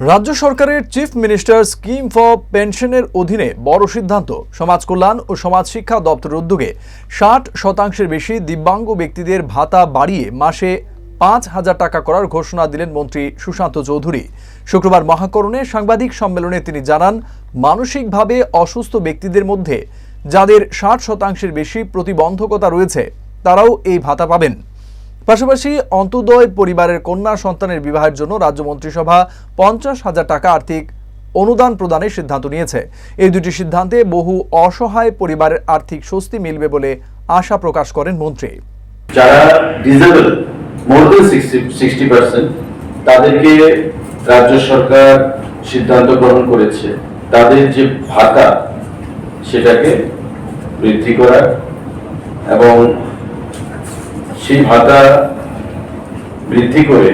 রাজ্য সরকারের chief minister scheme for পেনশনের অধীনে বড় সিদ্ধান্ত। সমাজ কল্যাণ ও সমাজ শিক্ষা দপ্তরের উদ্যোগে ষাট শতাংশের বেশি দিব্যাঙ্গ ব্যক্তিদের ভাতা বাড়িয়ে মাসে পাঁচ হাজার টাকা করার ঘোষণা দিলেন মন্ত্রী সুশান্ত চৌধুরী। শুক্রবার মহাকরণে সাংবাদিক সম্মেলনে তিনি জানান, মানসিকভাবে অসুস্থ ব্যক্তিদের মধ্যে যাদের ষাট শতাংশের বেশি প্রতিবন্ধকতা রয়েছে, তারাও এই ভাতা পাবেন। পাশাপাশি অন্তোদয় পরিবারের কন্যা সন্তানের বিবাহের জন্য রাজ্য মন্ত্রিসভা পঞ্চাশ হাজার টাকা আর্থিক অনুদান প্রদানের সিদ্ধান্ত নিয়েছে। এই দুটি সিদ্ধান্তে বহু অসহায় পরিবারের আর্থিক স্বস্তি মিলবে বলে আশা প্রকাশ করেন মন্ত্রী। যারা disable more than sixty percent তাদেরকে রাজ্য সরকার সিদ্ধান্ত গ্রহণ করেছে। তাদের যে ভাতা, সেটাকে বৃদ্ধি করা এবং সেই ভাতা বৃদ্ধি করে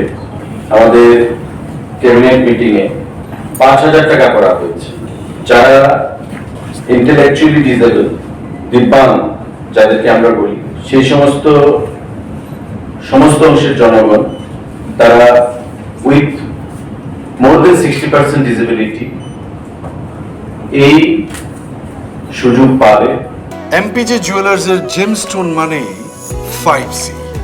আমাদের ক্যাবিনেট মিটিংয়ে পাঁচ হাজার টাকা করা হয়েছে। যারা ইন্টেলেকচুয়ালি ডিজেবল দিব্যাঙ্গ, যাদেরকে আমরা বলি, সেই সমস্ত সমস্ত অংশের জনগণ, তারা with more than sixty percent disability এই সুযোগ পাবে। এমপিজে জুয়েলার্সের জেমস্টোন মানেই ফাইভ সি